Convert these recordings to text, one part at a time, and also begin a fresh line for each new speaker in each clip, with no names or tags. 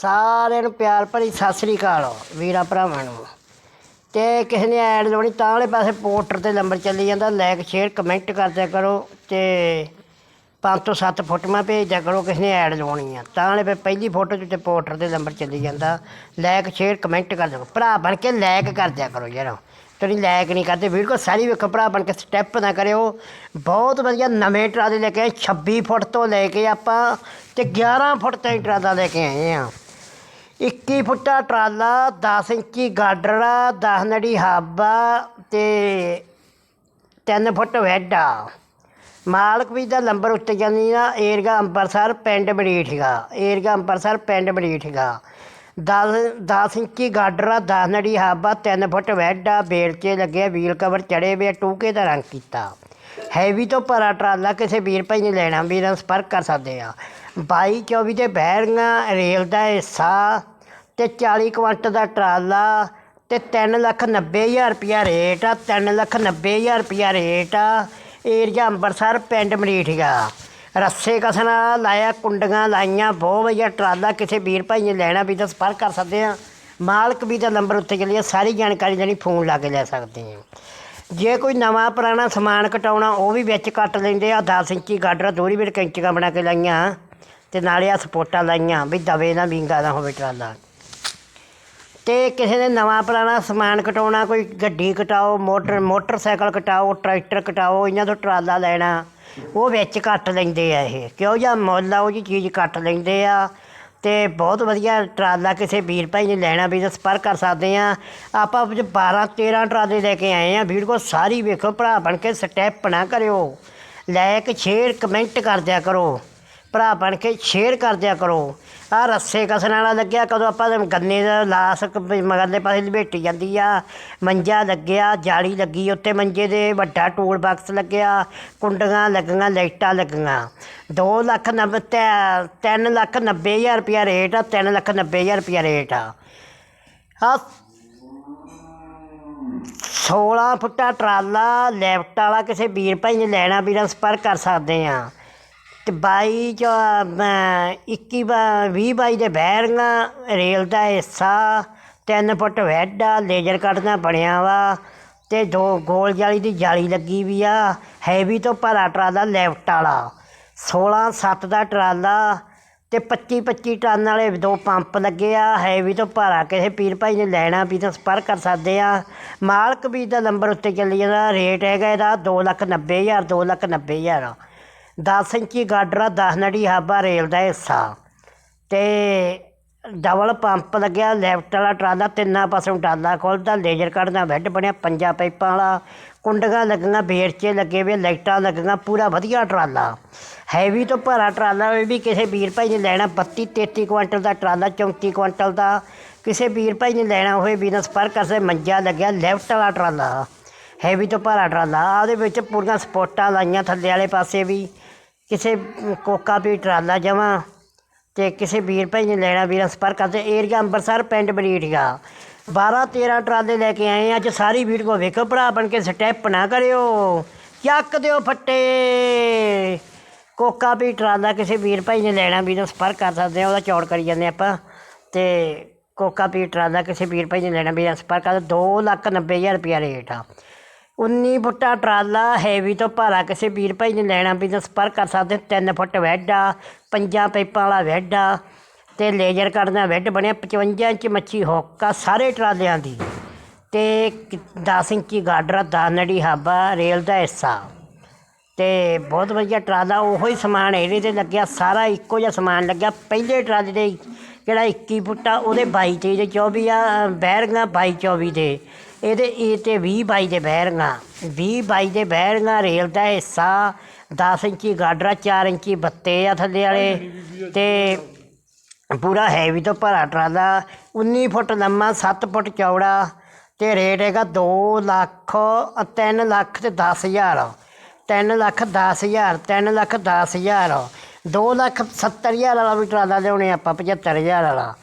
ਸਾਰਿਆਂ ਨੂੰ ਪਿਆਰ ਭਰੀ ਸਤਿ ਸ੍ਰੀ ਅਕਾਲ, ਵੀਰਾਂ ਭਰਾਵਾਂ ਨੂੰ। ਤੇ ਕਿਸੇ ਨੇ ਐਡ ਲਾਉਣੀ ਤਾਂ ਵਾਲੇ ਪਾਸੇ ਪੋਸਟਰ ਤੇ ਨੰਬਰ ਚੱਲੀ ਜਾਂਦਾ ਲਾਈਕ ਸ਼ੇਅਰ ਕਮੈਂਟ ਕਰਦਿਆ ਕਰੋ ਤੇ ਪੰਜ ਤੋਂ ਸੱਤ ਫੋਟੋਆਂ ਭੇਜਦਿਆ ਕਰੋ, ਕਿਸੇ ਨੇ ਐਡ ਲਾਉਣੀ ਆ ਤਾਂ ਵਾਲੇ ਫਿਰ ਪਹਿਲੀ ਫੋਟੋ 'ਚ ਤੇ ਪੋਸਟਰ ਤੇ ਨੰਬਰ ਚੱਲੀ ਜਾਂਦਾ ਲਾਈਕ ਸ਼ੇਅਰ ਕਮੈਂਟ ਕਰ ਦਿਓ। ਭਰਾ ਬਣ ਕੇ ਲਾਈਕ ਕਰਦਿਆ ਕਰੋ ਯਾਰ। ਤੁਸੀਂ ਲਾਈਕ ਨਹੀਂ ਕਰਦੇ ਵੀਡੀਓ ਸਾਰੀ ਵੇਖੋ, ਭਰਾ ਬਣ ਕੇ ਸਟੈਪ ਨਾ ਕਰਿਓ। ਬਹੁਤ ਵਧੀਆ ਨਵੇਂ ਟਰਾਲੇ ਲੈ ਕੇ ਆਏ 26 ਫੁੱਟ ਤੋਂ ਲੈ ਕੇ ਆਪਾਂ ਤੇ 11 ਫੁੱਟ ਤਾਈਂ ਟਰਾਲਾ ਲੈ ਕੇ ਆਏ ਆ। 21 ਫੁੱਟਾ ਟਰਾਲਾ 10 ਇੰਚੀ ਗਾਡਰਾ ਆ 10 ਨੜੀ ਹਾਬਾ ਤੇ 3 ਫੁੱਟ ਵੈਡਾ ਮਾਲਕ ਵੀ ਦਾ ਨੰਬਰ ਉੱਤੇ ਜਾਂਦੀ ਨਾ ਏਰਗਾ ਅੰਬਰਸਰ, ਪਿੰਡ ਬੜੀਠਗਾ ਏਰਗਾ ਅੰਬਰਸਰ, ਪਿੰਡ ਬੜੀਠਗਾ 10 10 ਇੰਚੀ ਗਾਡਰਾ ਆ 10 ਨੜੀ ਹਾਬਾ 3 ਫੁੱਟ ਵੈਡਾ 'ਚ ਲੱਗਿਆ ਵੀਲ ਕਵਰ ਚੜੇ ਵੇ ਟੂਕੇ ਦਾ ਰੰਗ ਕੀਤਾ। ਹੈਵੀ ਤੋਂ ਭਰਾ ਟਰਾਲਾ ਕਿਸੇ ਵੀਰ ਭਾਈ ਨੇ ਲੈਣਾ, ਵੀਰਾਂ ਸੰਪਰਕ ਕਰ ਸਕਦੇ ਆ। 22 24 ਦੇ ਬਹਿਰੀਆਂ, ਰੇਲ ਦਾ ਹਿੱਸਾ ਤੇ 40 ਕੁਇੰਟਲ ਦਾ ਟਰਾਲਾ ਤੇ 3 ਲੱਖ 90 ਹਜ਼ਾਰ ਰੁਪਿਆ ਰੇਟ ਆ 3 ਲੱਖ 90 ਹਜ਼ਾਰ ਰੁਪਿਆ ਰੇਟ ਆ। ਏਰੀਆ ਅੰਬਰਸਰ, ਪਿੰਡ ਮਰੀਠੀਆ ਰੱਸੇ ਕਸਣਾ ਲਾਇਆ ਕੁੰਡੀਆਂ ਲਾਈਆਂ, ਬਹੁਤ ਵਧੀਆ ਟਰਾਲਾ, ਕਿਸੇ ਵੀਰ ਭਾਈ ਨੇ ਲੈਣਾ ਵੀ ਤਾਂ ਸੰਪਰਕ ਕਰ ਸਕਦੇ ਆ। ਮਾਲਕ ਵੀ ਦਾ ਨੰਬਰ ਉੱਤੇ ਚੱਲਿਆ ਸਾਰੀ ਜਾਣਕਾਰੀ ਜਿਹੜੀ ਫੋਨ ਲਾ ਕੇ ਲੈ ਸਕਦੇ ਆ। ਜੇ ਕੋਈ ਨਵਾਂ ਪੁਰਾਣਾ ਸਮਾਨ ਕਟਾਉਣਾ, ਉਹ ਵੀ ਵਿੱਚ ਕੱਟ ਲੈਂਦੇ ਆ 10 ਇੰਚੀ ਗਾਡਰ ਦੋਰੀ ਵੀ ਕੈਂਚੀਆਂ ਬਣਾ ਕੇ ਲਾਈਆਂ। ਤੇ ਨਾਲੇ ਆ ਸਪੋਰਟਾਂ ਲਾਈਆਂ, ਵੀ ਦਵੇ ਨਾ ਵਿੰਗਾ ਨਾ ਹੋਵੇ ਟਰਾਲਾ। ਤੇ ਕਿਸੇ ਨੇ ਨਵਾਂ ਪੁਰਾਣਾ ਸਮਾਨ ਕਟਾਉਣਾ, ਕੋਈ ਗੱਡੀ ਕਟਾਓ, ਮੋਟਰ, ਮੋਟਰਸਾਈਕਲ ਕਟਾਓ, ਟਰੈਕਟਰ ਕਟਾਓ, ਇਹਨਾਂ ਤੋਂ ਟਰਾਲਾ ਲੈਣਾ, ਉਹ ਵਿੱਚ ਕੱਟ ਲੈਂਦੇ ਆ ਇਹ। ਕਿਉਂ ਜਾਂ ਮੁੱਲ ਆ, ਉਹ ਚੀਜ਼ ਕੱਟ ਲੈਂਦੇ ਆ। ਤੇ ਬਹੁਤ ਵਧੀਆ ਟਰਾਲਾ ਕਿਸੇ ਵੀਰ ਭਾਈ ਨੇ ਲੈਣਾ, ਵੀ ਤਾਂ ਸੰਪਰਕ ਕਰ ਸਕਦੇ ਆ। ਆਪਾਂ ਵਿੱਚ 12 13 ਟਰਾਲੇ ਲੈ ਕੇ ਆਏ ਆ। ਵੀਡੀਓ ਸਾਰੀ ਵੇਖੋ, ਭਰਾ ਬਣ ਕੇ ਸਟੈਪ ਨਾ ਕਰਿਓ। ਲਾਇਕ, ਸ਼ੇਅਰ, ਕਮੈਂਟ ਕਰ ਦਿਆ ਕਰੋ। ਭਰਾ ਬਣ ਕੇ ਸ਼ੇਅਰ ਕਰ ਦਿਆ ਕਰੋ। ਆ ਰੱਸੇ ਕਸਣ ਵਾਲਾ ਲੱਗਿਆ, ਕਦੋਂ ਆਪਾਂ ਗੰਨੇ ਦਾ ਲਾਸ ਮਗਰਲੇ ਪਾਸੇ ਲਪੇਟੀ ਜਾਂਦੀ ਆ। ਮੰਜਾ ਲੱਗਿਆ, ਜਾਲੀ ਲੱਗੀ, ਉੱਤੇ ਮੰਜੇ ਦੇ ਵੱਡਾ ਟੂਲ ਬਾਕਸ ਲੱਗਿਆ, ਕੁੰਡੀਆਂ ਲੱਗੀਆਂ, ਲਾਈਟਾਂ ਲੱਗੀਆਂ। 2 ਲੱਖ ਨੱਬੇ ਤਿੰਨ ਲੱਖ ਨੱਬੇ ਹਜ਼ਾਰ ਰੁਪਿਆ ਰੇਟ ਆ 3 ਲੱਖ ਨੱਬੇ ਹਜ਼ਾਰ ਰੁਪਿਆ ਰੇਟ ਆ। ਆ 16 ਫੁੱਟਾ ਟਰਾਲਾ ਲੈਫਟ ਵਾਲਾ ਕਿਸੇ ਵੀਰ ਭਾਈ ਨੇ ਲੈਣਾ, ਵੀਰਾਂ ਸੰਪਰਕ ਕਰ ਸਕਦੇ ਆ। ਤੇ 22 ਚ 21 20 ਬਾਈ ਦੇ ਬੈਰੀਆਂ ਰੇਲ ਦਾ ਹਿੱਸਾ, ਤਿੰਨ ਫੁੱਟ ਵੈਡਾ ਲੇਜ਼ਰ ਕੱਟ ਬਣਿਆ ਵਾ ਤੇ ਦੋ ਗੋਲ ਜਾਲੀ ਦੀ ਜਾਲੀ ਲੱਗੀ ਵੀ ਆ, ਹੈਵੀ ਤੋਂ ਭਰਾ ਟਰਾਲਾ ਲੈਫਟ ਵਾਲਾ। 16 7 ਦਾ ਟਰਾਲਾ ਤੇ 25 25 ਟਨ ਵਾਲੇ ਦੋ ਪੰਪ ਲੱਗੇ ਆ, ਹੈਵੀ ਤੋਂ ਭਾਰਾ ਕਿਸੇ ਪੀਰ ਭਾਈ ਨੇ ਲੈਣਾ ਵੀ ਤਾਂ ਸਪਰ ਕਰ ਸਕਦੇ ਆ। ਮਾਲਕ ਵੀ ਦਾ ਨੰਬਰ ਉੱਤੇ ਚੱਲੀ ਜਾਂਦਾ, ਰੇਟ ਹੈਗਾ ਇਹਦਾ 2 ਲੱਖ 90 ਹਜ਼ਾਰ 2 ਲੱਖ 90 ਹਜ਼ਾਰ। 10 ਇੰਚੀ ਗਾਡਰਾ 10 ਨੜੀ ਹਾਬਾ ਰੇਲ ਦਾ ਹਿੱਸਾ। ਤੇ ਡਬਲ ਪੰਪ ਲੱਗਿਆ, ਲੈਫਟ ਵਾਲਾ ਟਰਾਲਾ ਤਿੰਨਾਂ ਪਾਸੋਂ ਟਰਾਲਾ ਖੋਲਦਾ ਲੇਜ਼ਰ ਕੱਢਦਾ, ਬੈੱਡ ਬਣਿਆ, ਪੰਜਾਂ ਪਾਈਪਾਂ ਵਾਲਾ। ਕੁੰਡੀਆਂ ਲੱਗੀਆਂ ਬੇਰਚੇ ਲੱਗੇ ਵੇ ਲਾਈਟਾਂ ਲੱਗੀਆਂ, ਪੂਰਾ ਵਧੀਆ ਟਰਾਲਾ। ਹੈਵੀ ਤੋਂ ਭਰਾ ਟਰਾਲਾ ਹੋਵੇ ਵੀ ਕਿਸੇ ਵੀਰ ਭਾਈ ਨੇ ਲੈਣਾ 32 33 ਕੁਇੰਟਲ ਦਾ ਟਰਾਲਾ 34 ਕੁਇੰਟਲ ਦਾ। ਕਿਸੇ ਵੀਰ ਭਾਈ ਨੇ ਲੈਣਾ ਹੋਵੇ ਬਿਨਾਂ ਸਪਰਕ ਕਰਦੇ ਮੰਜਾ ਲੱਗਿਆ, ਲੈਫਟ ਵਾਲਾ ਟਰਾਲਾ। ਹੈਵੀ ਤੋਂ ਭਰਾ ਟਰਾਲਾ ਉਹਦੇ ਵਿੱਚ ਪੂਰੀਆਂ ਸਪੋਰਟਾਂ ਲਾਈਆਂ ਥੱਲੇ ਵਾਲੇ ਪਾਸੇ ਵੀ। ਕਿਸੇ ਕੋਕਾ ਵੀ ਟਰਾਲਾ ਜਮਾਂ ਅਤੇ ਕਿਸੇ ਵੀਰ ਭਾਈ ਨੇ ਲੈਣਾ ਵੀਰਾਂ ਸੰਪਰਕ ਕਰਦੇ ਏਰੀਆ ਅੰਮ੍ਰਿਤਸਰ ਪਿੰਡ ਬਰੀਠੀਆ। ਬਾਰ੍ਹਾਂ ਤੇਰ੍ਹਾਂ ਟਰਾਲੇ ਲੈ ਕੇ ਆਏ ਹਾਂ ਅੱਜ ਸਾਰੀ ਵੀਡੀਓ ਵੇਖੋ ਭਰਾ ਬਣ ਕੇ ਸਟੈਪ ਨਾ ਕਰਿਓ। ਚੱਕ ਦਿਓ ਫੱਟੇ। ਕੋਕਾ ਵੀ ਟਰਾਲਾ ਕਿਸੇ ਵੀਰ ਭਾਈ ਨੇ ਲੈਣਾ, ਵੀਰਾਂ ਸੰਪਰਕ ਕਰ ਸਕਦੇ ਆ, ਉਹਦਾ ਚੌੜ ਕਰੀ ਜਾਂਦੇ ਆਪਾਂ। ਤੇ ਕੋਕਾ ਵੀ ਟਰਾਲਾ ਕਿਸੇ ਵੀਰ ਭਾਈ ਨੇ ਲੈਣਾ, ਵੀਰਾਂ ਸੰਪਰਕ ਕਰ 2 ਲੱਖ 90 ਹਜ਼ਾਰ ਰੁਪਿਆ ਰੇਟ ਆ। 19 ਫੁੱਟਾ ਟਰਾਲਾ ਹੈਵੀ ਤੋਂ ਭਾਰਾ ਕਿਸੇ ਵੀਰ ਭਾਈ ਨੇ ਲੈਣਾ ਵੀ ਤਾਂ ਸੰਪਰਕ ਕਰ ਸਕਦੇ 3 ਫੁੱਟ ਵੈੱਡ ਆ, ਪੰਜਾਂ ਪਾਈਪਾਂ ਵਾਲਾ ਵੈੱਡ ਆ ਤੇ ਲੇਜ਼ਰ ਕੱਟਦਾ ਵੈੱਡ ਬਣਿਆ 55 ਇੰਚ ਮੱਛੀ ਹੋਕਾ ਸਾਰੇ ਟਰਾਲਿਆਂ ਦੀ। ਤੇ 10 ਇੰਚੀ ਗਾਡਰ ਦਾ ਨੜੀ ਹਾਬਾ ਰੇਲ ਦਾ ਹਿੱਸਾ। ਤੇ ਬਹੁਤ ਵਧੀਆ ਟਰਾਲਾ, ਉਹੋ ਹੀ ਸਮਾਨ ਇਹਦੇ ਤੇ ਲੱਗਿਆ, ਸਾਰਾ ਇੱਕੋ ਜਿਹਾ ਸਮਾਨ ਲੱਗਿਆ। ਪਹਿਲੇ ਟਰਾਲੇ ਦੇ ਜਿਹੜਾ 21 ਫੁੱਟਾ ਉਹਦੇ 22 ਤੇ ਦੇ 24 ਆ ਬੈਰਿੰਗਾਂ 22 24 ਦੇ। ਇਹਦੇ ਇਹ ਤੇ 20 22 ਦੇ ਬੈਰਿੰਗਾਂ 20 22 ਦੇ ਬੈਰਿੰਗਾਂ ਰੇਲ ਦਾ ਹਿੱਸਾ 10 ਇੰਚੀ ਗਾਡਰਾ 4 ਇੰਚੀ ਬੱਤੇ ਆ ਥੱਲੇ ਵਾਲੇ ਤੇ ਪੂਰਾ ਹੈਵੀ ਤੋਂ ਭਰਾ ਟਰਾਲਾ 19 ਫੁੱਟ ਲੰਮਾ 7 ਫੁੱਟ ਚੌੜਾ ਤੇ ਰੇਟ ਹੈਗਾ 2 ਲੱਖ 3 ਲੱਖ ਤੇ 10 ਹਜ਼ਾਰ। 3 ਲੱਖ 10 ਹਜ਼ਾਰ 3 ਲੱਖ 10 ਹਜ਼ਾਰ। 2 ਲੱਖ 70 ਹਜ਼ਾਰ ਵਾਲਾ ਵੀ ਟਰਾਲਾ ਲਿਆਉਣੇ ਆਪਾਂ 75 ਹਜ਼ਾਰ ਵਾਲਾ।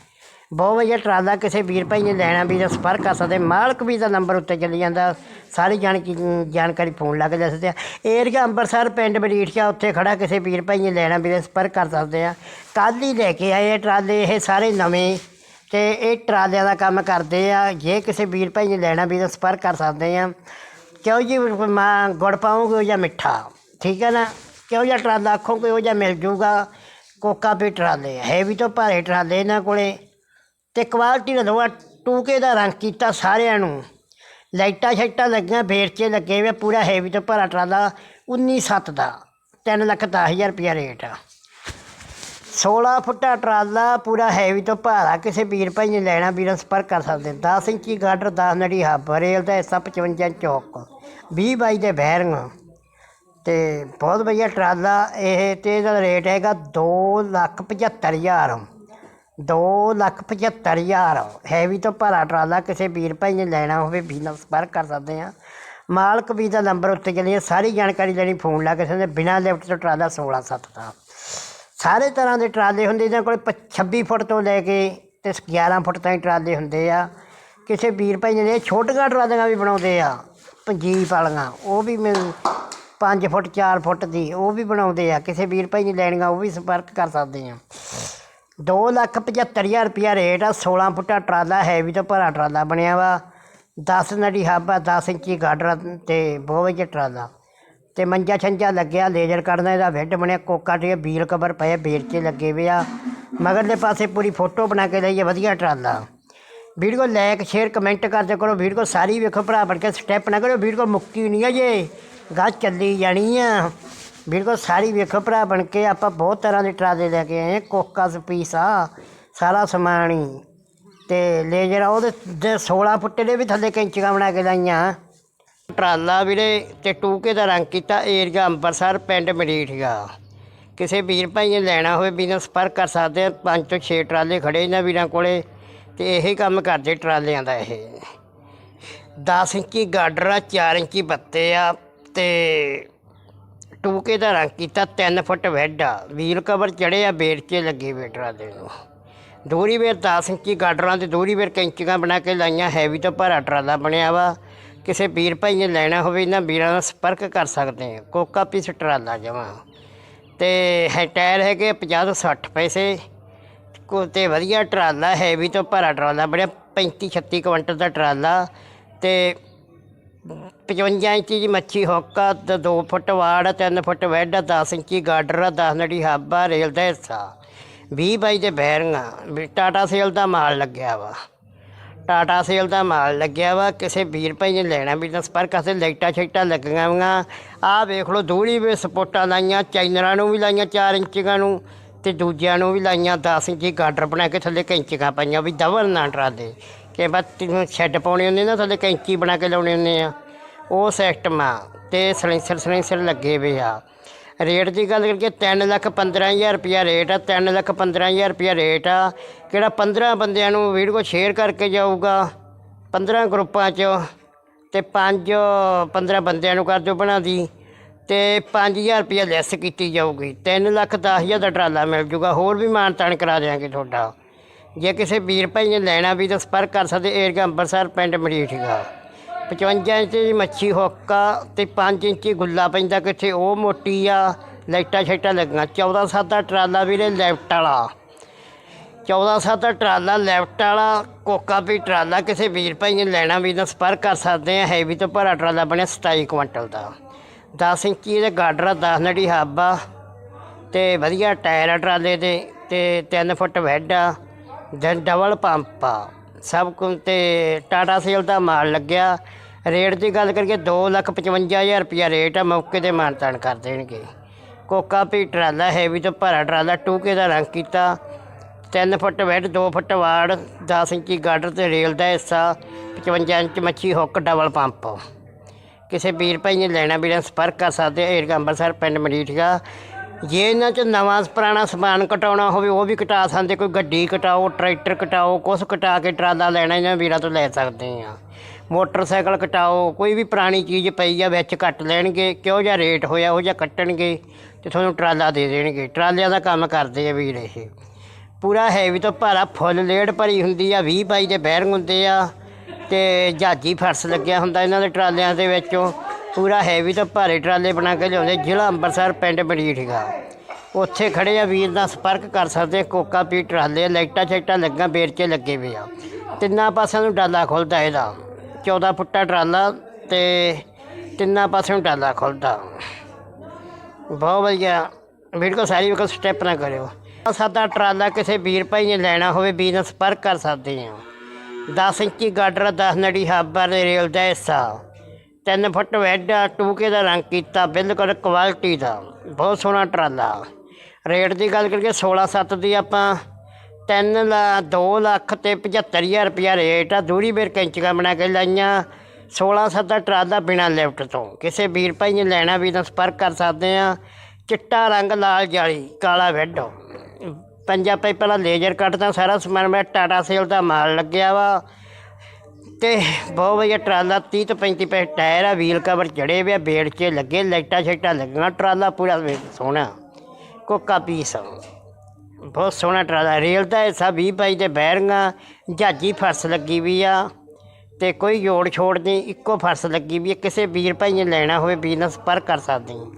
ਬਹੁਤ ਵਧੀਆ ਟਰਾਲਾ ਕਿਸੇ ਵੀਰ ਭਾਈ ਨੇ ਲੈਣਾ ਵੀ ਤਾਂ ਸੰਪਰਕ ਕਰ ਸਕਦੇ। ਮਾਲਕ ਵੀ ਦਾ ਨੰਬਰ ਉੱਤੇ ਚੱਲੀ ਜਾਂਦਾ। ਸਾਰੀ ਜਾਣਕੀ, ਜਾਣਕਾਰੀ ਫੋਨ ਲੱਗ ਦੱਸਦੇ ਆ। ਏਰੀਆ ਅੰਮ੍ਰਿਤਸਰ ਪਿੰਡ ਬਰੀਠਿਆ, ਉੱਥੇ ਖੜਾ ਕਿਸੇ ਵੀਰ ਭਾਈ ਨੇ ਲੈਣਾ ਵੀ ਤਾਂ ਸੰਪਰਕ ਕਰ ਸਕਦੇ ਆ। ਕੱਲ੍ਹ ਹੀ ਲੈ ਕੇ ਆਏ ਇਹ ਟਰਾਲੇ, ਇਹ ਸਾਰੇ ਨਵੇਂ ਤੇ ਇਹ ਟਰਾਲਿਆਂ ਦਾ ਕੰਮ ਕਰਦੇ ਆ। ਜੇ ਕਿਸੇ ਵੀਰ ਭਾਈ ਨੇ ਲੈਣਾ ਵੀ ਤਾਂ ਸੰਪਰਕ ਕਰ ਸਕਦੇ ਆ। ਕਿਉਂ ਜੀ ਮਾਂ, ਗੁੜ ਪਾਉਂਗੇ ਜਾਂ ਮਿੱਠਾ? ਠੀਕ ਹੈ ਨਾ? ਕਿਉਂ ਜਿਹਾ ਟਰਾਲਾ ਆਖੋਗੇ ਉਹ ਜਿਹਾ ਮਿਲ ਜੂਗਾ? ਕੋਕਾ ਵੀ ਟਰਾਲੇ ਹੈ ਵੀ ਤਾਂ ਭਾਰੇ ਟਰਾਲੇ ਇਹਨਾਂ ਕੋਲੇ। ਤੇ ਕੁਆਲਿਟੀ ਦਾ ਦੋਆ ਟੂਕੇ ਦਾ ਰੰਗ ਕੀਤਾ ਸਾਰਿਆਂ ਨੂੰ। ਲਾਈਟਾਂ ਸ਼ਾਈਟਾਂ ਲੱਗੀਆਂ ਫੇਰਚੇ ਲੱਗੇ ਵੇ ਪੂਰਾ ਹੈਵੀ ਤੋਂ ਭਰਾ ਟਰਾਲਾ 19 ਸੱਤ ਦਾ 3 ਲੱਖ ਦਸ ਹਜ਼ਾਰ ਰੁਪਇਆ ਰੇਟ ਆ। 16 ਫੁੱਟਾ ਟਰਾਲਾ, ਪੂਰਾ ਹੈਵੀ ਤੋਂ ਭਾਰਾ, ਕਿਸੇ ਵੀਰ ਭਾਈ ਨੇ ਲੈਣਾ, ਵੀਰਾਂ ਸੰਪਰਕ ਕਰ ਸਕਦੇ 10 ਇੰਚੀ ਗਾਡਰ 10 ਨੜੀ ਹੱਬ ਰੇਲ ਦਾ ਹਿੱਸਾ 55 ਚੌਕ 20 ਬਾਈ ਦੇ ਬੈਰਿੰਗ ਤੇ ਬਹੁਤ ਵਧੀਆ ਟਰਾਲਾ, ਇਹ ਤੇ ਇਹਦਾ ਰੇਟ ਹੈਗਾ ਦੋ ਲੱਖ ਪਝੱਤਰ ਹਜ਼ਾਰ। ਦੋ ਲੱਖ ਪਝੱਤਰ ਹਜ਼ਾਰ। ਹੈਵੀ ਤੋਂ ਭਾਰਾ ਟਰਾਲਾ ਕਿਸੇ ਵੀਰ ਭਾਈ ਨੇ ਲੈਣਾ ਹੋਵੇ ਵੀ ਨਾਲ ਸੰਪਰਕ ਕਰ ਸਕਦੇ ਆ ਮਾਲਕ ਵੀ ਦਾ ਨੰਬਰ ਉੱਤੇ ਚਲੇ ਸਾਰੀ ਜਾਣਕਾਰੀ ਲੈਣੀ ਫੋਨ ਲਾ ਕੇ ਸਕਦੇ ਬਿਨਾਂ ਲਿਫਟ ਤੋਂ ਟਰਾਲਾ 16 ਸੱਤ ਦਾ। ਸਾਰੇ ਤਰ੍ਹਾਂ ਦੇ ਟਰਾਲੇ ਹੁੰਦੇ। ਇਹਨਾਂ ਕੋਲ 26 ਫੁੱਟ ਤੋਂ ਲੈ ਕੇ ਤੇ 11 ਫੁੱਟ ਤਾਈਂ ਟਰਾਲੇ ਹੁੰਦੇ ਆ। ਕਿਸੇ ਵੀਰ ਭਾਈ ਨੇ ਛੋਟੀਆਂ ਟਰਾਲੀਆਂ ਵੀ ਬਣਾਉਂਦੇ ਆ। ਪੰਜੀਪ ਵਾਲੀਆਂ। ਉਹ ਵੀ ਮਿਲ 5 ਫੁੱਟ 4 ਫੁੱਟ ਦੀ ਉਹ ਵੀ ਬਣਾਉਂਦੇ ਆ। ਕਿਸੇ ਵੀਰ ਭਾਈ ਨੇ ਲੈਣੀਆਂ, ਉਹ ਵੀ ਸੰਪਰਕ ਕਰ ਸਕਦੇ ਆ ਦੋ ਲੱਖ ਪਝੱਤਰ ਹਜ਼ਾਰ ਰੁਪਇਆ ਰੇਟ ਆ 16 ਫੁੱਟਾ ਟਰਾਲਾ ਹੈਵੀ ਤੋਂ ਭਰਾ ਟਰਾਲਾ ਬਣਿਆ ਵਾ। 10 ਨੜੀ ਹੱਬ ਆ 10 ਇੰਚੀ ਗਾਡਰ ਤੇ ਬਹੁਤ ਵਧੀਆ ਟਰਾਲਾ। ਤੇ ਮੰਜਾ ਛੰਜਾ ਲੱਗਿਆ, ਲੇਜ਼ਰ ਕੱਢਦਾ ਇਹਦਾ ਵਿੱਡ ਬਣਿਆ, ਕੋਕਾ ਤੇ ਬੀਲ ਕਵਰ ਪਏ ਬੇਰਚੇ ਲੱਗੇ ਵੇ ਆ। ਮਗਰਲੇ ਪਾਸੇ ਪੂਰੀ ਫੋਟੋ ਬਣਾ ਕੇ ਲਈਏ ਵਧੀਆ ਟਰਾਲਾ। ਵੀਡੀਓ ਲਾਈਕ ਸ਼ੇਅਰ, ਕਮੈਂਟ ਕਰਦੇ ਕਰੋ, ਵੀਡੀਓ ਸਾਰੀ ਵੇਖੋ ਭਰਾ ਬਣ ਕੇ, ਸਟੈਪ ਨਾ ਕਰੋ, ਵੀਡੀਓ ਮੁੱਕੀ ਨਹੀਂ ਹੈ ਜੇ। ਗਾਹ ਚੱਲੀ ਜਾਣੀ ਆ। ਵੀਡੀਓ ਸਾਰੀ ਵੇਖੋ ਭਰਾ ਬਣ ਕੇ ਆਪਾਂ ਬਹੁਤ ਤਰ੍ਹਾਂ ਦੇ ਟਰਾਲੇ ਲੈ ਕੇ ਆਏ ਹਾਂ। ਕੋਕਾ ਸਪੀਸ ਆ, ਸਾਰਾ ਸਮਾਨ ਹੀ। ਤੇ ਲੇਜ਼ਰ ਆ ਉਹਦੇ ਦੇ 16 ਫੁੱਟੇ ਦੇ ਵੀ ਥੱਲੇ ਕੈਂਚੀਆਂ ਬਣਾ ਕੇ ਲਾਈਆਂ। ਟਰਾਲਾ ਵੀਰੇ ਤੇ ਟੂਕੇ ਦਾ ਰੰਗ ਕੀਤਾ, ਏਰੀਆ ਅੰਬਰਸਰ, ਪਿੰਡ ਮਰੀਠੀਆ। ਕਿਸੇ ਵੀਰ ਭਾਈ ਨੇ ਲੈਣਾ ਹੋਵੇ ਬਿਜ਼ਨਸ ਸੰਪਰਕ ਕਰ ਸਕਦੇ ਆ। ਪੰਜ ਤੋਂ 6 ਟਰਾਲੇ ਖੜੇ ਇਹਨਾਂ ਵੀਰਾਂ ਕੋਲੇ ਤੇ ਇਹੀ ਕੰਮ ਕਰਦੇ ਟਰਾਲਿਆਂ ਦਾ ਇਹ। 10 ਇੰਚੀ ਗਾਡਰ ਆ 4 ਇੰਚੀ ਬੱਤੇ ਆ ਤੇ ਟੂਕੇ ਦਾ ਰੰਗ ਕੀਤਾ 3 ਫੁੱਟ ਵੈਡ। ਆ ਵੀਲ ਕਵਰ ਚੜੇ ਆ ਬੇਰਚੇ ਲੱਗੇ ਵੇ ਟਰਾਲੇ ਨੂੰ। ਦੂਰੀ ਵੇਰ 10 ਇੰਚੀ ਗਾਡਰਾਂ ਤੇ ਦੂਰੀ ਵੇਰ ਕੈਂਚੀਆਂ ਬਣਾ ਕੇ ਲਾਈਆਂ, ਹੈਵੀ ਤੋਂ ਭਾਰਾ ਟਰਾਲਾ ਬਣਿਆ ਵਾ। ਕਿਸੇ ਵੀਰ ਭਾਈ ਨੇ ਲੈਣਾ ਹੋਵੇ, ਇਹਨਾਂ ਵੀਰਾਂ ਨਾਲ ਸੰਪਰਕ ਕਰ ਸਕਦੇ ਆ। ਕੋਕਾ ਪੀਸ ਟਰਾਲਾ ਜਮਾ। ਤੇ ਹੈ ਟਾਇਰ ਹੈਗੇ 50 ਤੋਂ 60 ਪੈਸੇ। ਕੋ ਤੇ ਵਧੀਆ ਟਰਾਲਾ, ਹੈਵੀ ਤੋਂ ਭਾਰਾ ਟਰਾਲਾ ਬੜਿਆ 35 36 ਕੁਇੰਟਲ ਦਾ ਟਰਾਲਾ। ਤੇ 55 ਇੰਚੀ ਦੀ ਮੱਛੀ ਹੁੱਕ ਆ 2 ਫੁੱਟ ਵਾੜ 3 ਫੁੱਟ ਵੈਡ ਆ 10 ਇੰਚੀ ਗਾਡਰ ਆ 10 ਨੜੀ ਹਾਬਾ, ਰੇਲ ਦਾ ਹਿੱਸਾ। 20 ਬਾਈ ਦੇ ਬੈਰਿੰਗਾਂ, ਵੀ ਟਾਟਾ ਸੇਲ ਦਾ ਮਾਲ ਲੱਗਿਆ ਵਾ। ਟਾਟਾ ਸੇਲ ਦਾ ਮਾਲ ਲੱਗਿਆ ਵਾ, ਕਿਸੇ ਵੀਰ ਭਾਈ ਨੇ ਲੈਣਾ ਵੀ ਤਾਂ ਸੰਪਰਕ ਕਰਦੇ ਲਾਈਟਾਂ ਛਾਈਟਾਂ ਲੱਗੀਆਂ ਵੀਆਂ ਆਹ ਵੇਖ ਲਓ ਦੂਰੀ ਵੀ ਸਪੋਟਾਂ ਲਾਈਆਂ, ਚਾਈਨਰਾਂ ਨੂੰ ਵੀ ਲਾਈਆਂ 4 ਇੰਚੀਆਂ ਨੂੰ, ਤੇ ਦੂਜਿਆਂ ਨੂੰ ਵੀ ਲਾਈਆਂ 10 ਇੰਚੀ ਗਾਡਰ ਬਣਾ ਕੇ ਥੱਲੇ ਕੈਂਚੀਆਂ ਪਾਈਆਂ, ਵੀ ਡਬਲ ਨਾ ਟਰਾਲੇ ਕਿ ਬਸ ਸ਼ੈੱਡ ਪਾਉਣੇ ਹੁੰਦੇ ਨਾ, ਥੱਲੇ ਕੈਂਚੀ ਬਣਾ ਕੇ ਲਾਉਣੇ ਹੁੰਦੇ ਆ। ਉਹ ਸਿਸਟਮ ਆ ਤੇ ਸਲੈਂਸਰ ਸਲੈਂਸਰ ਲੱਗੇ ਵੇ ਆ। ਰੇਟ ਦੀ ਗੱਲ ਕਰੀਏ 3 ਲੱਖ 15000 ਰੁਪਿਆ ਰੇਟ ਆ 3 ਲੱਖ 15000 ਰੁਪਿਆ ਰੇਟ ਆ। ਕਿਹੜਾ 15 ਬੰਦਿਆਂ ਨੂੰ ਵੀਡੀਓ ਸ਼ੇਅਰ ਕਰਕੇ ਜਾਊਗਾ? 15 ਗਰੁੱਪਾਂ 'ਚ ਤੇ 5 15 ਬੰਦਿਆਂ ਨੂੰ ਕਰ ਦਿਓ ਬਣਾ ਦੀ। ਤੇ 5000 ਰੁਪਿਆ ਲੈਸ ਕੀਤੀ ਜਾਊਗੀ। 3 ਲੱਖ 10000 ਦਾ ਟਰਾਲਾ ਮਿਲ ਜੂਗਾ। ਹੋਰ ਵੀ ਮਾਨ ਤਾਨ ਕਰਾ ਦਿਆਂਗੇ ਤੁਹਾਡਾ। ਜੇ ਕਿਸੇ ਵੀਰ ਭਾਈ ਨੇ ਲੈਣਾ ਵੀ ਤਾਂ ਸੰਪਰਕ ਕਰ ਸਕਦੇ। ਏਰੀਆ ਅੰਮ੍ਰਿਤਸਰ ਪਿੰਡ ਮਰੀਠੀਆ। 55 ਇੰਚ ਦੀ ਮੱਛੀ ਹੁੱਕਾ ਤੇ 5 ਇੰਚੀ ਗੁੱਲਾ ਪੈਂਦਾ ਕਿੱਥੇ? ਉਹ ਮੋਟੀ ਆ, ਲਾਈਟਾਂ ਛਾਈਟਾਂ ਲੱਗੀਆਂ। 14 ਸੱਤ ਦਾ ਟਰਾਲਾ ਵੀਰੇ ਲੈਫਟ ਵਾਲਾ। 14 ਸੱਤ ਦਾ ਟਰਾਲਾ ਲੈਫਟ ਵਾਲਾ, ਕੋਕਾ ਵੀ ਟਰਾਲਾ, ਕਿਸੇ ਵੀਰ ਭਾਈ ਨੇ ਲੈਣਾ ਵੀ ਤਾਂ ਸੰਪਰਕ ਕਰ ਸਕਦੇ ਆ, ਹੈਵੀ ਤੋਂ ਭਰਾ ਟਰਾਲਾ ਬਣਿਆ 27 ਕੁਇੰਟਲ ਦਾ। 10 ਇੰਚੀ ਦੇ ਗਾਡਰ ਆ 10 ਨੜੀ ਹੱਬ ਆ। ਤੇ ਵਧੀਆ ਟਾਇਰ ਆ ਟਰਾਲੇ ਦੇ, ਤੇ 3 ਫੁੱਟ ਵੈਡ ਆ, ਦੈਨ ਡਬਲ ਪੰਪ ਆ। ਸਭ ਕੁਝ ਤੇ ਟਾਟਾ ਸੇਲ ਦਾ ਮਾਲ ਲੱਗਿਆ। ਰੇਟ ਦੀ ਗੱਲ ਕਰੀਏ 255000 ਰੁਪਿਆ ਰੇਟ ਆ, ਮੌਕੇ ਤੇ ਮਾਨਤਾਨ ਕਰ ਦੇਣਗੇ। ਕੋਕਾ ਵੀ ਟਰਾਲਾ, ਹੈਵੀ ਤੋਂ ਭਰਾ ਟਰਾਲਾ, ਟੂਕੇ ਦਾ ਰੰਗ ਕੀਤਾ। 3 ਫੁੱਟ ਵੈਡ 2 ਫੁੱਟ ਵਾੜ 10 ਇੰਚੀ ਗਾਡਰ ਤੇ ਰੇਲ ਦਾ ਹਿੱਸਾ 55 ਇੰਚ ਮੱਛੀ ਹੁੱਕ, ਡਬਲ ਪੰਪ। ਕਿਸੇ ਵੀਰ ਭਾਈ ਨੇ ਲੈਣਾ ਵੀਰਾਂ ਸੰਪਰਕ ਕਰ ਸਕਦੇ ਆ, ਏਰੀਆ ਅੰਮ੍ਰਿਤਸਰ ਪਿੰਡ ਮਰੀਠੀਆ ਜੇ ਇਹਨਾਂ 'ਚ ਨਵਾਂ ਪੁਰਾਣਾ ਸਮਾਨ ਕਟਾਉਣਾ ਹੋਵੇ, ਉਹ ਵੀ ਕਟਾ ਸਕਦੇ, ਕੋਈ ਗੱਡੀ ਕਟਾਓ, ਟਰੈਕਟਰ ਕਟਾਓ, ਕੁਛ ਕਟਾ ਕੇ ਟਰਾਲਾ ਲੈਣਾ ਇਹਨਾਂ ਵੀਰਾਂ ਤੋਂ ਲੈ ਸਕਦੇ ਆ ਮੋਟਰਸਾਈਕਲ ਕਟਾਓ, ਕੋਈ ਵੀ ਪੁਰਾਣੀ ਚੀਜ਼ ਪਈ ਆ, ਵਿੱਚ ਕੱਟ ਲੈਣਗੇ, ਕਿਹੋ ਜਿਹਾ ਰੇਟ ਹੋਇਆ, ਉਹ ਜਿਹਾ ਕੱਟਣਗੇ ਤੇ ਤੁਹਾਨੂੰ ਟਰਾਲਾ ਦੇ ਦੇਣਗੇ। ਟਰਾਲਿਆਂ ਦਾ ਕੰਮ ਕਰਦੇ ਆ ਵੀਰ ਇਹ। ਪੂਰਾ ਹੈਵੀ ਤੋਂ ਭਾਰਾ ਫੁੱਲ ਲੇਡ ਭਰੀ ਹੁੰਦੀ ਆ 20 ਬਾਈ ਦੇ ਬੈਰੰਗ ਹੁੰਦੇ ਆ ਤੇ ਜਹਾਜੀ ਫਰਸ਼ ਲੱਗਿਆ ਹੁੰਦਾ ਇਹਨਾਂ ਦੇ ਟਰਾਲਿਆਂ ਦੇ ਵਿੱਚੋਂ। ਪੂਰਾ ਹੈਵੀ ਤੋਂ ਭਾਰੇ ਟਰਾਲੇ ਬਣਾ ਕੇ ਲਿਆਉਂਦੇ, ਜ਼ਿਲ੍ਹਾ ਅੰਮ੍ਰਿਤਸਰ, ਪਿੰਡ ਮਰੀਠਗਾ ਉੱਥੇ ਖੜੇ ਆ ਵੀਰ ਦਾ ਸੰਪਰਕ ਕਰ ਸਕਦੇ, ਕੋਕਾ ਪੀ ਟਰਾਲੇ, ਲਾਈਟਾਂ ਛੇਟਾਂ ਲੱਗਾਂ ਬੇਰਚੇ ਲੱਗੇ ਹੋਏ ਆ। ਤਿੰਨਾਂ ਪਾਸਿਆਂ ਨੂੰ ਡਾਲਾ ਖੁੱਲਦਾ ਇਹਦਾ। 14 ਫੁੱਟਾ ਟਰਾਲਾ ਤੇ ਤਿੰਨਾਂ ਪਾਸਿਆਂ ਨੂੰ ਡਾਲਾ ਖੁੱਲਦਾ। ਬਹੁਤ ਵਧੀਆ। ਵੀਡੀਓ ਸਾਰੀ ਵੇਖੋ ਸਟੈਪ ਨਾ ਕਰਿਓ। ਸਾਡਾ ਟਰਾਲਾ ਕਿਸੇ ਵੀਰ ਭਾਈ ਨੇ ਲੈਣਾ ਹੋਵੇ, ਵੀਰ ਨਾਲ ਸੰਪਰਕ ਕਰ ਸਕਦੇ ਆ। 10 ਇੰਚੀ ਗਾਡਰ 10 ਨੜੀ ਹਾਬਰ ਦੇ ਰੇਲ ਦਾ ਹਿੱਸਾ। 3 ਫੁੱਟ ਵੈਡਾ ਟੂਕੇ ਦਾ ਰੰਗ ਕੀਤਾ, ਬਿਲਕੁਲ ਕੁਆਲਿਟੀ ਦਾ, ਬਹੁਤ ਸੋਹਣਾ ਟਰਾਲਾ। ਰੇਟ ਦੀ ਗੱਲ ਕਰੀਏ 16 7 ਦੀ ਆਪਾਂ 3 ਲਾ 2 ਲੱਖ ਤੇ 75000 ਰੁਪਇਆ ਰੇਟ ਆ, ਦੂਰੀ ਬੇਰ ਕੈਂਚੀਆਂ ਬਣਾ ਕੇ ਲਾਈਆਂ। 16 7 ਦਾ ਟਰਾਲਾ ਬਿਨਾ ਲਿਫਟ ਤੋਂ। ਕਿਸੇ ਵੀਰ ਭਾਈ ਨੇ ਲੈਣਾ ਵੀ ਤਾਂ ਸੰਪਰਕ ਕਰ ਸਕਦੇ ਆ। ਚਿੱਟਾ ਰੰਗ, ਲਾਲ ਜਾਲੀ, ਕਾਲਾ ਵੈਡ ਪੰਜਾ ਪਈ ਪਹਿਲਾਂ ਲੇਜ਼ਰ ਕੱਟਦਾ, ਸਾਰਾ ਸਮਾਨ ਮੈਂ ਟਾਟਾ ਸੇਲ ਦਾ ਮਾਲ ਲੱਗਿਆ ਵਾ। ਤੇ ਬਹੁਤ ਵਧੀਆ ਟਰਾਲਾ 30 ਤੋਂ 35 ਪੈ ਟਾਇਰ ਆ ਵੀਲ ਕਵਰ ਜੜੇ ਵੇ ਬੇੜ 'ਚ ਲੱਗੇ, ਲਾਈਟਾਂ ਛੇਟਾਂ ਲੱਗੀਆਂ, ਟਰਾਲਾ ਪੂਰਾ ਸੋਹਣਾ, ਕੋਕਾ ਪੀਸ ਬਹੁਤ ਸੋਹਣਾ ਟਰਾਲਾ, ਰੇਲ ਦਾ ਹਿੱਸਾ 20 ਬਾਈ ਦੇ ਬੈਰਿੰਗਾਂ ਜਹਾਜੀ ਫਰਸ ਲੱਗੀ ਵੀ ਆ, ਤੇ ਕੋਈ ਜੋੜ ਛੋੜ ਨਹੀਂ, ਇੱਕੋ ਫਰਸ ਲੱਗੀ ਵੀ ਹੈ ਕਿਸੇ ਵੀਰ ਭਾਈ ਨੇ ਲੈਣਾ ਹੋਵੇ ਬਿਜ਼ਨਸ ਪਰ ਕਰ ਸਕਦੇ ਹੋ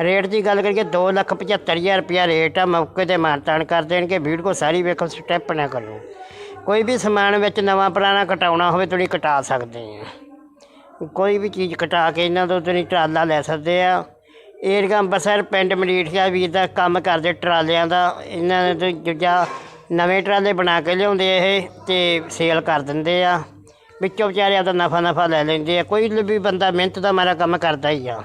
ਰੇਟ ਦੀ ਗੱਲ ਕਰੀਏ 275000 ਰੁਪਇਆ ਰੇਟ ਆ, ਮੌਕੇ ਤੇ ਮਾਨਤਾਨ ਕਰ ਦੇਣਗੇ, ਵੀਡੀਓ ਸਾਰੀ ਵੇਖੋ ਸਟੈਪ ਨਾ ਕਰੋ। ਕੋਈ ਵੀ ਸਮਾਨ ਵਿੱਚ ਨਵਾਂ ਪੁਰਾਣਾ ਕਟਾਉਣਾ ਹੋਵੇ ਤੁਸੀਂ ਕਟਾ ਸਕਦੇ ਆ ਕੋਈ ਵੀ ਚੀਜ਼ ਕਟਾ ਕੇ ਇਹਨਾਂ ਤੋਂ ਤੁਸੀਂ ਟਰਾਲਾ ਲੈ ਸਕਦੇ ਆ। ਏਰੀਆ ਅੰਬਰਸਰ, ਪਿੰਡ ਮਰੀਠੀਆ ਵੀਰ ਦਾ ਕੰਮ ਕਰਦੇ ਟਰਾਲਿਆਂ ਦਾ। ਇਹਨਾਂ ਨੇ ਤੇ ਦੂਜਾ ਨਵੇਂ ਟਰਾਲੇ ਬਣਾ ਕੇ ਲਿਆਉਂਦੇ ਇਹ ਤੇ ਸੇਲ ਕਰ ਦਿੰਦੇ ਆ। ਵਿੱਚੋਂ ਵਿਚਾਰੇ ਆਪਦਾ ਨਫਾ ਨਫਾ ਲੈ ਲੈਂਦੇ ਆ। ਕੋਈ ਵੀ ਬੰਦਾ ਮਿਹਨਤ ਦਾ ਮਾਰਾ ਕੰਮ ਕਰਦਾ ਹੀ ਆ।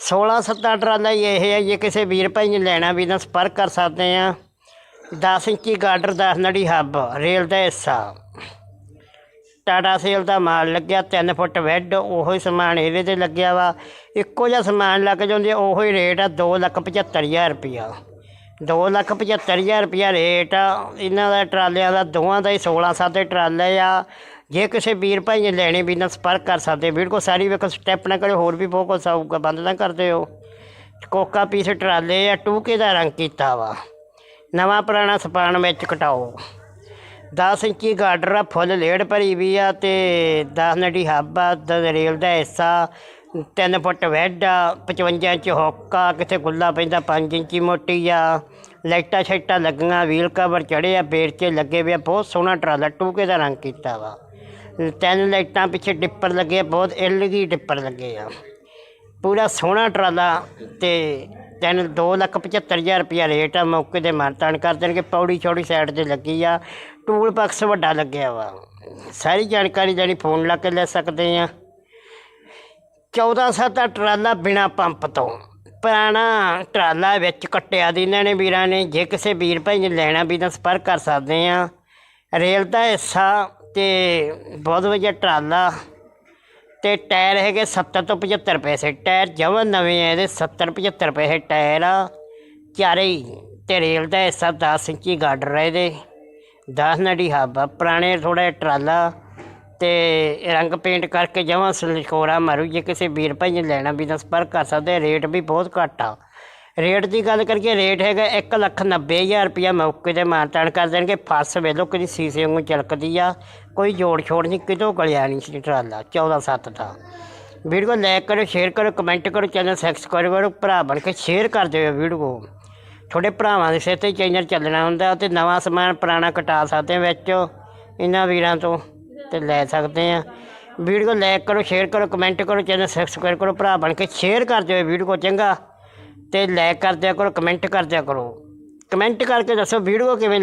16 ਸੱਤਾ ਟਰਾਲਾ ਹੀ ਇਹ ਹੈ ਜੇ ਕਿਸੇ ਵੀਰ ਭਾਈ ਨੇ ਲੈਣਾ ਵੀ ਤਾਂ ਸੰਪਰਕ ਕਰ ਸਕਦੇ ਆ। 10 ਇੰਚੀ ਗਾਰਡਰ 10 ਨੜੀ ਹੱਬ, ਰੇਲ ਦਾ ਹਿੱਸਾ। ਟਾਟਾ ਸੇਲ ਦਾ ਮਾਲ ਲੱਗਿਆ 3 ਫੁੱਟ ਵੈੱਡ, ਉਹੋ ਹੀ ਸਮਾਨ ਇਹਦੇ ਤੇ ਲੱਗਿਆ ਵਾ। ਇੱਕੋ ਜਿਹਾ ਸਮਾਨ ਲੱਗ ਜਾਂਦੇ, ਉਹੋ ਹੀ ਰੇਟ ਆ 275000 ਰੁਪਿਆ 275000 ਰੁਪਿਆ ਰੇਟ ਆ। ਇਹਨਾਂ ਦਾ ਟਰਾਲਿਆਂ ਦਾ, ਦੋਵਾਂ ਦਾ ਹੀ 16 ਸਾਦੇ ਟਰਾਲੇ ਆ। ਜੇ ਕਿਸੇ ਵੀਰ ਭਾਈ ਨੇ ਲੈਣੇ ਵੀ ਨਾ, ਸੰਪਰਕ ਕਰ ਸਕਦੇ। ਵੀਰ ਵੀਡੀਓ ਸਾਰੀ ਵੇਖੋ, ਸਟੈਪ ਨਾ ਕਰਿਓ, ਹੋਰ ਵੀ ਬਹੁਤ ਕੁਛ ਆਊਗਾ। ਬੰਦ ਨਾ ਕਰਦੇ ਹੋ ਕੋਕਾ ਪੀਸ ਟਰਾਲੇ ਆ, ਟੂਕੇ ਦਾ ਰੰਗ ਕੀਤਾ ਵਾ। ਨਵਾਂ ਪੁਰਾਣਾ ਸਪਾਨ ਵਿੱਚ ਕਟਾਓ। 10 ਇੰਚੀ ਗਾਰਡਰ ਆ, ਫੁੱਲ ਲੇੜ ਭਰੀ ਵੀ ਆ ਤੇ 10 ਨੜੀ ਹੱਬ ਆ ਦ ਰੇਲ ਦਾ ਹਿੱਸਾ 3 ਫੁੱਟ ਵੈਡ ਆ 55 ਇੰਚ ਹੋਕਾ ਕਿਤੇ ਗੁੱਲਾ ਪੈਂਦਾ 5 ਇੰਚੀ ਮੋਟੀ ਆ। ਲਾਈਟਾਂ ਛੱਟਾਂ ਲੱਗੀਆਂ, ਵੀਲ ਕਵਰ ਚੜੇ ਆ ਬੇਰ ਲੱਗੇ ਵੇ ਆ, ਬਹੁਤ ਸੋਹਣਾ ਟਰਾਲਾ ਟੂਕੇ ਦਾ ਰੰਗ ਕੀਤਾ ਵਾ। ਤਿੰਨ ਲਾਈਟਾਂ ਪਿੱਛੇ ਡਿੱਪਰ ਲੱਗੇ ਬਹੁਤ ਐਲਗੀ ਡਿੱਪਰ ਲੱਗੇ ਆ। ਪੂਰਾ ਸੋਹਣਾ ਟਰਾਲਾ ਤੇ ਤੈਨੂੰ ਦੋ ਲੱਖ ਪਝੱਤਰ ਹਜ਼ਾਰ ਰੁਪਇਆ ਰੇਟ ਆ, ਮੌਕੇ ਤੇ ਮਾਨਤਾਨ ਕਰ ਦੇਣਗੇ। ਪੌੜੀ ਛੋੜੀ ਸਾਈਡ ਤੇ ਲੱਗੀ ਆ। ਟੂਲ ਬਾਕਸ ਵੱਡਾ ਲੱਗਿਆ ਵਾ। ਸਾਰੀ ਜਾਣਕਾਰੀ ਜਾਨੀ ਫੋਨ ਲਾ ਕੇ ਲੈ ਸਕਦੇ ਆ। 14 ਸੱਤ ਦਾ ਟਰਾਲਾ ਬਿਨਾ ਪੰਪ ਤੋਂ। ਪੁਰਾਣਾ ਟਰਾਲਾ ਵਿੱਚ ਕੱਟਿਆ ਦੀ ਇਹਨਾਂ ਨੇ ਵੀਰਾਂ ਨੇ। ਜੇ ਕਿਸੇ ਵੀਰ ਭਾਈ ਨੇ ਲੈਣਾ ਵੀ ਤਾਂ ਸੰਪਰਕ ਕਰ ਸਕਦੇ ਆ। ਰੇਲ ਦਾ ਹਿੱਸਾ ਤੇ ਬਹੁਤ ਵਧੀਆ ਟਰਾਲਾ। ਤੇ ਟਾਇਰ ਹੈਗੇ 70 ਤੋਂ 75 ਪੈਸੇ। ਟਾਇਰ ਜਮਾਂ ਨਵੇਂ ਆ ਇਹਦੇ 70 75 ਪੈਸੇ ਟਾਇਰ ਆ। ਚਾਰੇ ਹੀ ਤੇ ਰੇਲ ਦਾ ਹਿੱਸਾ 10 ਇੰਚੀ ਗਾਡਰ ਹੈ ਇਹਦੇ। 10 ਨੜੀ ਹੱਬ ਆ, ਪੁਰਾਣੇ ਥੋੜਾ ਟਰਾਲਾ। ਤੇ ਰੰਗ ਪੇਂਟ ਕਰਕੇ ਜਮਾਂ ਸਲਕੋਰਾ ਮਾਰੂ, ਜੇ ਕਿਸੇ ਵੀਰ ਭਾਈ ਨੇ ਲੈਣਾ ਵੀ ਤਾਂ ਸੰਪਰਕ ਕਰ ਸਕਦੇ ਰੇਟ ਵੀ ਬਹੁਤ ਘੱਟ ਆ। ਰੇਟ ਦੀ ਗੱਲ ਕਰੀਏ, ਰੇਟ ਹੈਗਾ ਇੱਕ ਲੱਖ ਨੱਬੇ ਹਜ਼ਾਰ ਰੁਪਇਆ ਮੌਕੇ ਤੇ ਮਾਨਤਾਨ ਕਰ ਦੇਣਗੇ। ਫਸ ਵੇਲੋ ਕਦੀ ਸੀਸੇ ਵਾਂਗੂ ਚਲਕਦੀ ਆ। ਕੋਈ ਜੋੜ ਛੋੜ ਨਹੀਂ, ਕਿਤੋਂ ਗਲਿਆ ਨਹੀਂ ਸੀ ਟਰਾਲਾ 14 ਸੱਤ ਦਾ ਵੀਡੀਓ ਲਾਈਕ ਕਰੋ, ਸ਼ੇਅਰ ਕਰੋ, ਕਮੈਂਟ ਕਰੋ, ਚੈਨਲ ਸਬਸਕ੍ਰਾਈਬ ਕਰੋ, ਭਰਾ ਬਣ ਕੇ ਸ਼ੇਅਰ ਕਰ ਦਿਓ ਵੀਡੀਓ। ਤੁਹਾਡੇ ਭਰਾਵਾਂ ਦੇ ਸਿਰ ਤੇ ਚੈਨਲ ਚੱਲਣਾ ਹੁੰਦਾ, ਤੇ ਨਵਾਂ ਸਮਾਨ ਪੁਰਾਣਾ ਕਟਾ ਸਕਦੇ ਵਿੱਚ। ਇਹਨਾਂ ਵੀਰਾਂ ਤੋਂ ਤੇ ਲੈ ਸਕਦੇ ਆ। ਵੀਡੀਓ ਲਾਈਕ ਕਰੋ, ਸ਼ੇਅਰ ਕਰੋ, ਕਮੈਂਟ ਕਰੋ, ਚੈਨਲ ਸਬਸਕ੍ਰਾਈਬ ਕਰੋ, ਭਰਾ ਬਣ ਕੇ ਸ਼ੇਅਰ ਕਰ ਦਿਓ ਵੀਡੀਓ, ਚੰਗਾ? ਤੇ ਲਾਈਕ ਕਰ ਦਿਆ ਕਰੋ, ਕਮੈਂਟ ਕਰ ਦਿਆ ਕਰੋ। ਕਮੈਂਟ ਕਰਕੇ ਦੱਸੋ ਵੀਡੀਓ ਕਿਵੇਂ